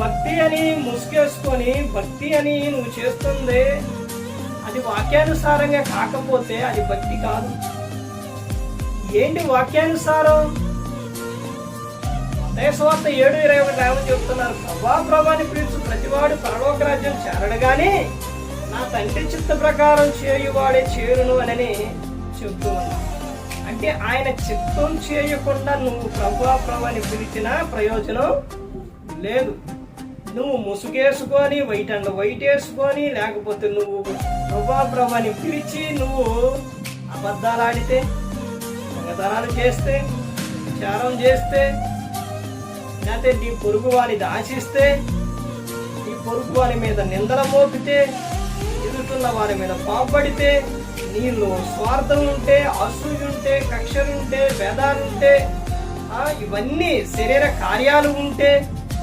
భక్తి అని ముసుగేసుకొని భక్తి అని నువ్వు చేస్తుంది అది వాక్యానుసారంగా కాకపోతే అది భక్తి కాదు. ఏంటి వాక్యానుసారం? దేశవార్త ఏడు ఇరవై ఒకటి ఏమని చెప్తున్నారు. ప్రభా ప్రభాని పిలుచు ప్రతివాడు పరలోక రాజ్యం చేరడు నా తండ్రి చిత్త ప్రకారం చేయువాడే చేరును అని చెప్తూ ఉన్నాను అంటే ఆయన చిత్తం చేయకుండా నువ్వు ప్రభా ప్రభాని పిలిచిన ప్రయోజనం లేదు. నువ్వు ముసుగేసుకొని వైట్ అండ్ వైట్ వేసుకొని లేకపోతే నువ్వు ప్రభా ప్రభాని పిలిచి నువ్వు అబద్ధాలు ఆడితే దొంగతనాలు చేస్తే చారం చేస్తే లేకపోతే నీ పొరుగు వారిని ఆశిస్తే నీ పొరుగు వారి మీద నిందల మోపితే ఎదుగుతున్న వారి మీద పాపడితే నీలో స్వార్థం ఉంటే అసూయుంటే కక్షలుంటే భేదాలుంటే ఇవన్నీ శరీర కార్యాలు ఉంటే